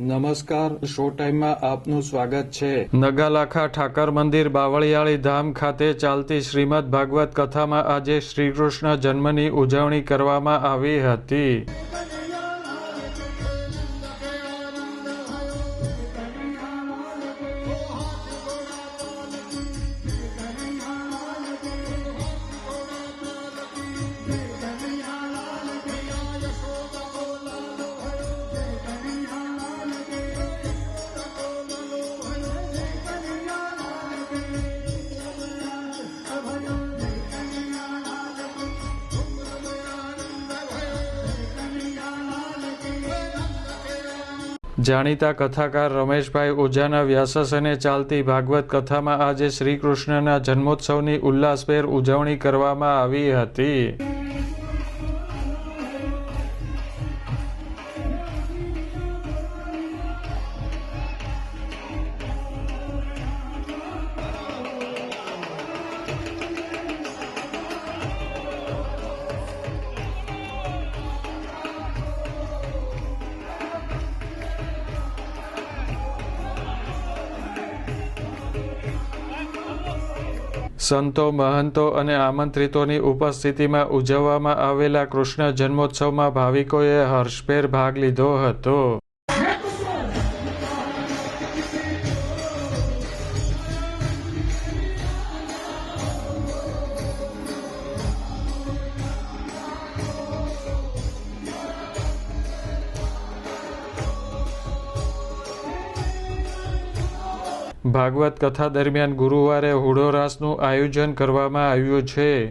નમસ્કાર, શો ટાઈમમાં આપનું સ્વાગત છે. નગાલાખા ઠાકર મંદિર, બાવળિયાળી ધામ ખાતે ચાલતી શ્રીમદ ભાગવત કથામાં આજે શ્રીકૃષ્ણ જન્મની ઉજવણી કરવામાં આવી હતી. જાણીતા કથાકાર રમેશભાઈ ઓઝાના વ્યાસસને ચાલતી ભાગવત કથામાં આજે શ્રીકૃષ્ણના જન્મોત્સવની ઉલ્લાસભેર ઉજવણી કરવામાં આવી હતી. સંતો મહંતો અને આમંત્રિતોની ઉપસ્થિતિમાં ઉજવવામાં આવેલા કૃષ્ણ જન્મોત્સવમાં ભાવિકોએ હર્ષભેર ભાગ લીધો હતો. ભાગવત કથા દરમિયાન ગુરુવારે હુડોરાસનું આયોજન કરવામાં આવ્યું છે.